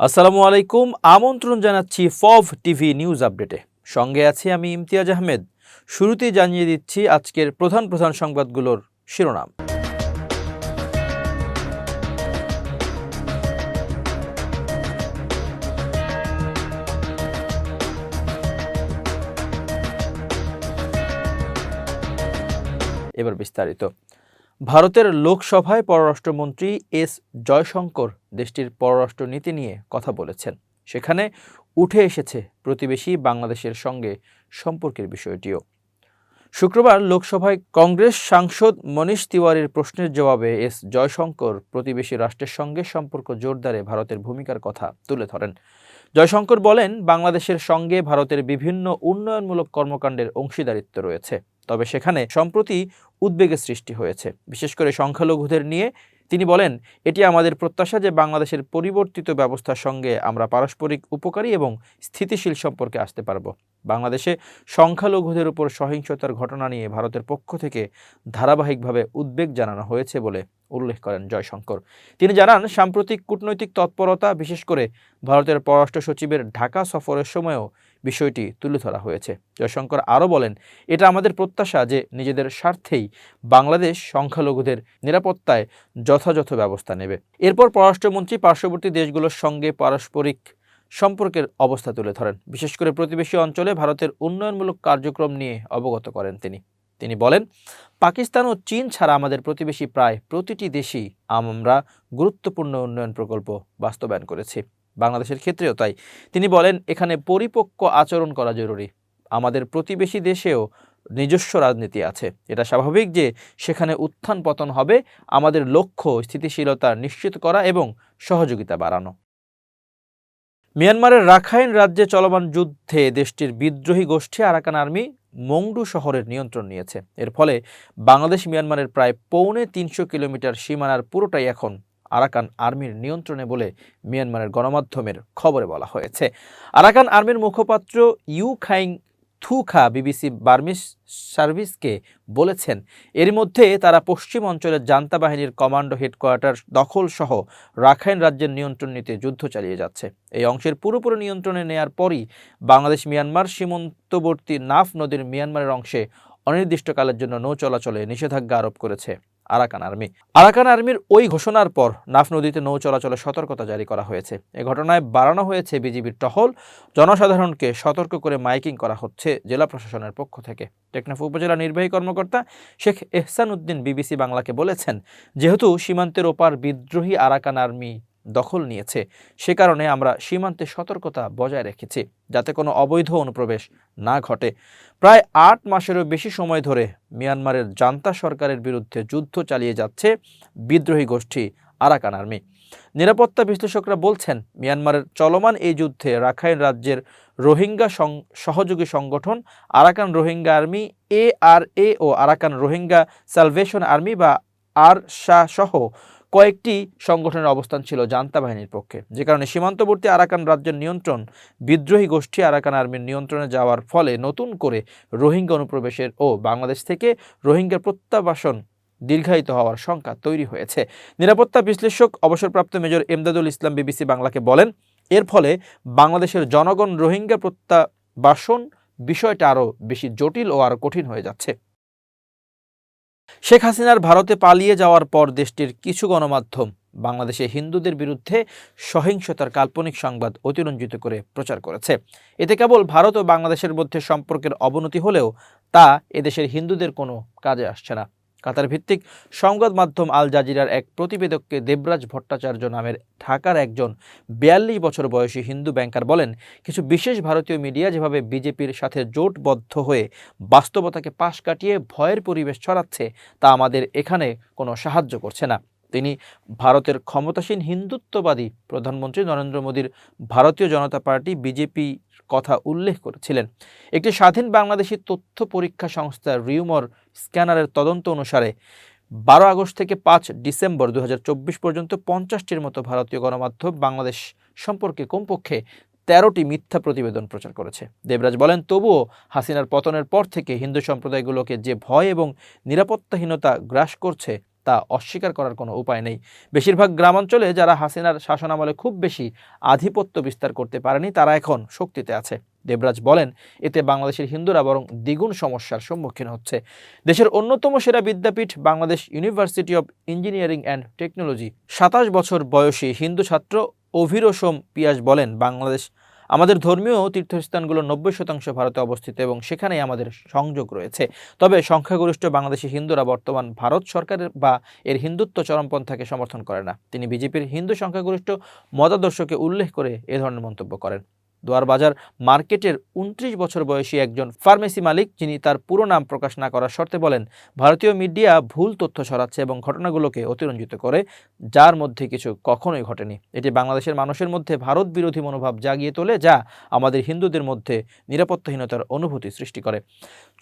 আসসালামু আলাইকুম, আমন্ত্রণ জানাচ্ছি ফভ টিভি নিউজ আপডেটে। সঙ্গে আছি আমি ইমতিয়াজ আহমেদ। শুরুতেই জানিয়ে দিচ্ছি আজকের প্রধান প্রধান সংবাদগুলোর শিরোনাম। এবার বিস্তারিত। ভারতের লোকসভায় পররাষ্ট্রমন্ত্রী এস জয়শঙ্কর দেশটির পররাষ্ট্রনীতি নিয়ে কথা বলেছেন। সেখানে উঠে এসেছে প্রতিবেশী বাংলাদেশের সঙ্গে সম্পর্কের বিষয়টিও। শুক্রবার লোকসভায় কংগ্রেস সাংসদ মনীষ তিওয়ারির প্রশ্নের জবাবে এস. জয়শঙ্কর প্রতিবেশী রাষ্ট্রের সঙ্গে সম্পর্ক জোরদারে ভারতের ভূমিকার কথা তুলে ধরেন। জয়শঙ্কর বলেন, বাংলাদেশের সঙ্গে ভারতের বিভিন্ন উন্নয়নমূলক কর্মকাণ্ডের অংশীদারিত্ব রয়েছে। তবে সেখানে সম্প্রতি উদ্বেগের সৃষ্টি হয়েছে। বিশেষ করে সংখ্যালঘুদের নিয়ে তিনি বলেন, এটি আমাদের প্রত্যাশা যে বাংলাদেশের পরিবর্তিত ব্যবস্থার সঙ্গে আমরা পারস্পরিক উপকারী এবং স্থিতিশীল সম্পর্কে আসতে পারব। বাংলাদেশে সংখ্যালঘুদের উপর সহিংসতার ঘটনা নিয়ে ভারতের পক্ষ থেকে ধারাবাহিকভাবে উদ্বেগ জানানো হয়েছে বলে উল্লেখ করেন জয়শঙ্কর। তিনি জানান, সাম্প্রতিক কূটনৈতিক তৎপরতা, বিশেষ করে ভারতের পররাষ্ট্র সচিবের ঢাকা সফরের সময়ও বিষয়টি তুলে ধরা হয়েছে। জয়শঙ্কর আরও বলেন, এটা আমাদের প্রত্যাশা যে নিজেদের স্বার্থেই বাংলাদেশ সংখ্যালঘুদের নিরাপত্তায় যথাযথ ব্যবস্থা নেবে। এরপর পররাষ্ট্রমন্ত্রী পার্শ্ববর্তী দেশগুলোর সঙ্গে পারস্পরিক সম্পর্কের অবস্থা তুলে ধরেন। বিশেষ করে প্রতিবেশী অঞ্চলে ভারতের উন্নয়নমূলক কার্যক্রম নিয়ে অবগত করেন তিনি। তিনি বলেন, পাকিস্তান ও চীন ছাড়া আমাদের প্রতিবেশী প্রায় প্রতিটি দেশই আমরা গুরুত্বপূর্ণ উন্নয়ন প্রকল্প বাস্তবায়ন করেছি। বাংলাদেশের ক্ষেত্রেও তাই। তিনি বলেন, এখানে পরিপক্ক আচরণ করা জরুরি। আমাদের প্রতিবেশী দেশেও নিজস্ব রাজনীতি আছে। এটা স্বাভাবিক যে সেখানে উত্থান পতন হবে। আমাদের লক্ষ্য স্থিতিশীলতা নিশ্চিত করা এবং সহযোগিতা বাড়ানো। মিয়ানমারের রাখাইন রাজ্যে চলমান যুদ্ধে দেশটির বিদ্রোহী গোষ্ঠী আরাকান আর্মি মংডু শহরের নিয়ন্ত্রণ নিয়েছে। এর ফলে বাংলাদেশ মিয়ানমারের প্রায় পৌনে তিনশো কিলোমিটার সীমানার পুরোটাই এখন আরাকান আর্মির নিয়ন্ত্রণে বলে মিয়ানমারের গণমাধ্যমের খবরে বলা হয়েছে। আরাকান আর্মির মুখপাত্র U Khaing Thukha BBC Burmese সার্ভিসকে বলেছেন, এর মধ্যে তারা পশ্চিম অঞ্চলের জান্তা বাহিনীর কমান্ডো হেডকোয়ার্টার দখল সহ রাখাইন রাজ্যের নিয়ন্ত্রণ নিতে যুদ্ধ চালিয়ে যাচ্ছে। এই অংশের পুরোপুরি নিয়ন্ত্রণে নেয়ার পরই বাংলাদেশ মিয়ানমার সীমান্তবর্তী নাফ নদীর মিয়ানমারের অংশে অনির্দিষ্টকালের জন্য নৌ চলাচলে নিষেধাজ্ঞা আরোপ করেছে। Arakan army. আরাকান আর্মির ওই ঘোষণার পর নাফ নদীতে নৌ চলাচলে সতর্কতা জারি করা হয়েছে। এ ঘটনায় বাড়ানো হয়েছে বিজিবির টহল। জনসাধারণকে সতর্ক করে মাইকিং করা হচ্ছে জেলা প্রশাসনের পক্ষ থেকে। টেকনাফ উপজেলা নির্বাহী কর্মকর্তা শেখ এহসান উদ্দিন বিবিসি বাংলাকে বলেছেন, যেহেতু সীমান্তের ওপার বিদ্রোহী আরাকান আর্মি দখল নিয়েছে। সে কারণে আমরা সীমান্তে সতর্কতা বজায় রেখেছি, যাতে কোনো অবৈধ অনুপ্রবেশ না ঘটে। প্রায় আট মাসেরও বেশি সময় ধরে মিয়ানমারের জান্তা সরকারের বিরুদ্ধে যুদ্ধ চালিয়ে যাচ্ছে বিদ্রোহী গোষ্ঠী আরাকান আর্মি। নিরাপত্তা বিশ্লেষকরা বলছেন, মিয়ানমারের চলমান এই যুদ্ধে রাখাইন রাজ্যের রোহিঙ্গা সহযোগী সংগঠন Arakan Rohingya Army, A R A O Arakan Rohingya Salvation Army বা আর শাহ সহ কয়েকটি সংগঠনের অবস্থান ছিল জান্তা বাহিনীর পক্ষে। যে কারণে সীমান্তবর্তী আরাকান রাজ্যের নিয়ন্ত্রণ, বিদ্রোহী গোষ্ঠী আরাকান আর্মির নিয়ন্ত্রণে যাওয়ার ফলে নতুন করে রোহিঙ্গা অনুপ্রবেশের ও বাংলাদেশ থেকে রোহিঙ্গার প্রত্যাবাসন দীর্ঘায়িত হওয়ার শঙ্কা তৈরি হয়েছে। নিরাপত্তা বিশ্লেষক, অবসরপ্রাপ্ত মেজর এমদাদুল ইসলাম বিবিসি বাংলাকে বলেন, এর ফলে বাংলাদেশের জনগণ রোহিঙ্গা প্রত্যাবাসন বিষয়টা আরও বেশি জটিল ও আরও কঠিন হয়ে যাচ্ছে। শেখ হাসিনার ভারতে পালিয়ে যাওয়ার পর দেশটির কিছু গণমাধ্যম বাংলাদেশে হিন্দুদের বিরুদ্ধে সহিংসতার কাল্পনিক সংবাদ অতিরঞ্জিত করে প্রচার করেছে। এতে কেবল ভারত ও বাংলাদেশের মধ্যে সম্পর্কের অবনতি হলেও তা এদেশের হিন্দুদের কোনো কাজে আসছে না। কাতার ভিত্তিক সংবাদ মাধ্যম আল জাজিরার এক প্রতিবেদককে দেবরাজ ভট্টাচার্য নামের ঢাকার একজন বিয়াল্লিশ বছর বয়সী হিন্দু ব্যাংকার বলেন, কিছু বিশেষ ভারতীয় মিডিয়া যেভাবে বিজেপির সাথে জোটবদ্ধ হয়ে বাস্তবতাকে পাশ কাটিয়ে ভয়ের পরিবেশ ছড়াচ্ছে, তা আমাদের এখানে কোনো সাহায্য করছে না। তিনি ভারতের ক্ষমতাসীন হিন্দুত্ববাদী প্রধানমন্ত্রী নরেন্দ্র মোদীর ভারতীয় জনতা পার্টি বিজেপি কথা উল্লেখ করেছিলেন। একটি স্বাধীন বাংলাদেশি তথ্য পরীক্ষা সংস্থা রিউমর স্ক্যানারের তদন্ত অনুসারে বারো আগস্ট থেকে পাঁচ ডিসেম্বর দু হাজার চব্বিশ পর্যন্ত পঞ্চাশটির মতো ভারতীয় গণমাধ্যম বাংলাদেশ সম্পর্কে কমপক্ষে তেরোটি মিথ্যা প্রতিবেদন প্রচার করেছে। দেবরাজ বলেন, তবুও হাসিনার পতনের পর থেকে হিন্দু সম্প্রদায়গুলোকে যে ভয় এবং নিরাপত্তাহীনতা গ্রাস করছে তা অস্বীকার করার কোনো উপায় নেই। বেশিরভাগ গ্রামাঞ্চলে যারা হাসিনার শাসনামলে খুব বেশি আধিপত্য বিস্তার করতে পারেনি, তারা এখন শক্তিতে আছে। দেবরাজ বলেন, এতে বাংলাদেশের হিন্দুরা বরং দ্বিগুণ সমস্যার সম্মুখীন হচ্ছে। দেশের অন্যতম সেরা বিদ্যাপীঠ Bangladesh University of Engineering and Technology. সাতাশ বছর বয়সী হিন্দু ছাত্র অভিরসম পিয়াস বলেন, বাংলাদেশ আমাদের ধর্মীয় তীর্থস্থানগুলো নব্বই শতাংশ ভারতে অবস্থিত এবং সেখানেই আমাদের সংযোগ রয়েছে। তবে সংখ্যাগরিষ্ঠ বাংলাদেশি হিন্দুরা বর্তমান ভারত সরকারের বা এর হিন্দুত্ব চরমপন্থাকে সমর্থন করে না। তিনি বিজেপির হিন্দু সংখ্যাগরিষ্ঠ মতাদর্শকে উল্লেখ করে এ ধরনের মন্তব্য করেন। দোয়ারবাজার মার্কেটের উনত্রিশ বছর বয়সী একজন ফার্মেসি মালিক, যিনি তার পুরো নাম প্রকাশ না করার শর্তে বলেন, ভারতীয় মিডিয়া ভুল তথ্য ছড়াচ্ছে এবং ঘটনাগুলোকে অতিরঞ্জিত করে, যার মধ্যে কিছু কখনোই ঘটেনি। এটি বাংলাদেশের মানুষের মধ্যে ভারত বিরোধী মনোভাব জাগিয়ে তোলে, যা আমাদের হিন্দুদের মধ্যে নিরাপত্তাহীনতার অনুভূতি সৃষ্টি করে।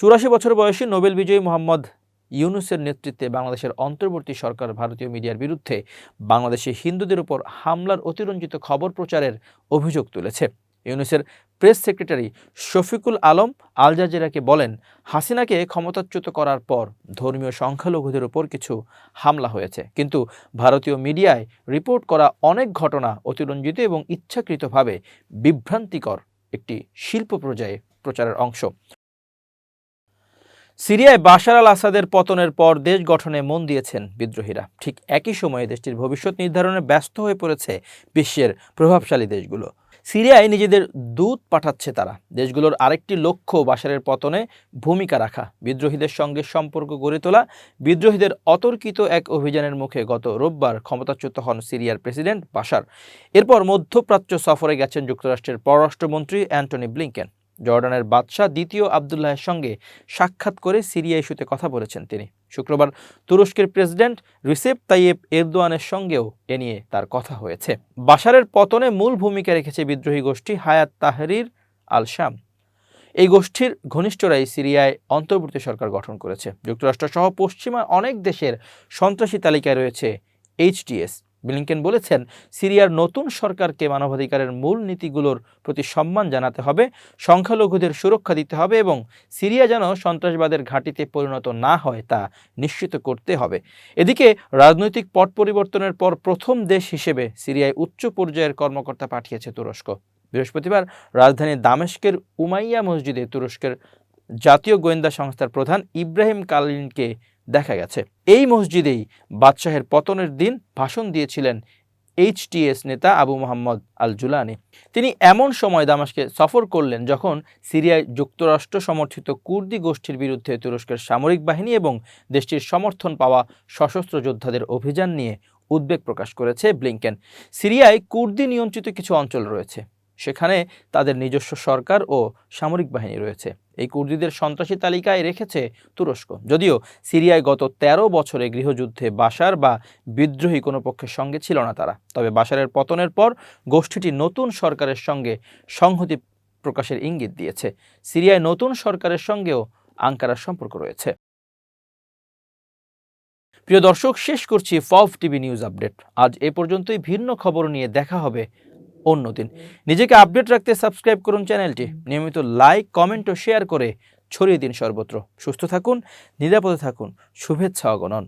চুরাশি বছর বয়সী নোবেল বিজয়ী মোহাম্মদ ইউনুসের নেতৃত্বে বাংলাদেশের অন্তর্বর্তী সরকার ভারতীয় মিডিয়ার বিরুদ্ধে বাংলাদেশে হিন্দুদের উপর হামলার অতিরঞ্জিত খবর প্রচারের অভিযোগ তুলেছে। ইউনুসের প্রেস সেক্রেটারি শফিকুল আলম আল জাজিরাকে বলেন, হাসিনাকে ক্ষমতাচ্যুত করার পর ধর্মীয় সংখ্যালঘুদের উপর কিছু হামলা হয়েছে। কিন্তু ভারতীয় মিডিয়ায় রিপোর্ট করা অনেক ঘটনা অতিরঞ্জিত এবং ইচ্ছাকৃতভাবে বিভ্রান্তিকর একটি শিল্প পর্যায়ে প্রচারের অংশ। সিরিয়ায় বাশার আল আসাদের পতনের পর দেশ গঠনে মন দিয়েছেন বিদ্রোহীরা। ঠিক একই সময়ে দেশটির ভবিষ্যৎ নির্ধারণে ব্যস্ত হয়ে পড়েছে বিশ্বের প্রভাবশালী দেশগুলো। সিরিয়ায় নিজেদের দূত পাঠাচ্ছে তারা। দেশগুলোর আরেকটি লক্ষ্য বাশারের পতনে ভূমিকা রাখা। বিদ্রোহীদের সঙ্গে সম্পর্ক গড়ে তোলা, বিদ্রোহীদের অতর্কিত এক অভিযানের মুখে গত রোববার ক্ষমতাচ্যুত হন সিরিয়ার প্রেসিডেন্ট বাশার। এরপর মধ্যপ্রাচ্য সফরে গেছেন যুক্তরাষ্ট্রের পররাষ্ট্রমন্ত্রী অ্যান্টনি ব্লিংকেন। জর্ডানের বাদশাহ দ্বিতীয় আবদুল্লাহের সঙ্গে সাক্ষাৎ করে সিরিয়া ইস্যুতে কথা বলেছেন তিনি। শুক্রবার তুরস্কের প্রেসিডেন্ট রিসেপ তাইয়েব এরদোয়ানের সঙ্গেও এ নিয়ে তার কথা হয়েছে। বাশারের পতনে মূল ভূমিকা রেখেছে বিদ্রোহী গোষ্ঠী হায়াত তাহরির আল শাম এই গোষ্ঠীর ঘনিষ্ঠরাই সিরিয়ায় অন্তর্বর্তী সরকার গঠন করেছে। যুক্তরাষ্ট্রসহ পশ্চিমা অনেক দেশের সন্ত্রাসী তালিকায় রয়েছে এইচটিএস ব্লিংকেন বলেছেন, সিরিয়ার নতুন সরকারকে মানবাধিকারের মূল নীতিগুলোর প্রতি সম্মান জানাতে হবে, সংখ্যালঘুদের সুরক্ষা দিতে হবে এবং সিরিয়া যেন সন্ত্রাসবাদের ঘাঁটিতে পরিণত না হয় তা নিশ্চিত করতে হবে। এদিকে রাজনৈতিক পট পরিবর্তনের পর প্রথম দেশ হিসেবে সিরিয়ায় উচ্চ পর্যায়ের কর্মকর্তা পাঠিয়েছে তুরস্ক। বৃহস্পতিবার রাজধানী দামেস্কের উমাইয়া মসজিদে তুরস্কের জাতীয় গোয়েন্দা সংস্থার প্রধান ইব্রাহিম কালিনকে দেখা গেছে। এই মসজিদেই বাদশাহের পতনের দিন ভাষণ দিয়েছিলেন এইচটিএস নেতা আবু মোহাম্মদ আল জুলানি তিনি এমন সময় দামাসকে সফর করলেন যখন সিরিয়ায় যুক্তরাষ্ট্র সমর্থিত কুর্দি গোষ্ঠীর বিরুদ্ধে তুরস্কের সামরিক বাহিনী এবং দেশটির সমর্থন পাওয়া সশস্ত্র যোদ্ধাদের অভিযান নিয়ে উদ্বেগ প্রকাশ করেছে ব্লিংকেন। সিরিয়ায় কুর্দি নিয়ন্ত্রিত কিছু অঞ্চল রয়েছে। সেখানে তাদের নিজস্ব সরকার ও সামরিক বাহিনী রয়েছে। এই কুর্দিদের সন্ত্রাসী তালিকায় রেখেছে তুরস্ক। যদিও সিরিয়ায় গত ১৩ বছরে গৃহযুদ্ধে বাসার বা বিদ্রোহী কোনো পক্ষের সঙ্গে ছিল না তারা। তবে বাসারের পতনের পর গোষ্ঠীটি নতুন সরকারের সঙ্গে সংহতি প্রকাশের ইঙ্গিত দিয়েছে। সিরিয়ায় নতুন সরকারের সঙ্গেও আঙ্কারার সম্পর্ক রয়েছে। প্রিয় দর্শক, শেষ করছি ফভ টিভি নিউজ আপডেট। আজ এ পর্যন্তই। ভিন্ন খবর নিয়ে দেখা হবে অন্যদিন নিজেকে আপডেট রাখতে সাবস্ক্রাইব করুন চ্যানেলটি। নিয়মিত লাইক কমেন্ট ও শেয়ার করে ছড়িয়ে দিন সর্বত্র। সুস্থ থাকুন, নিরাপদে থাকুন। শুভেচ্ছা, অগণন।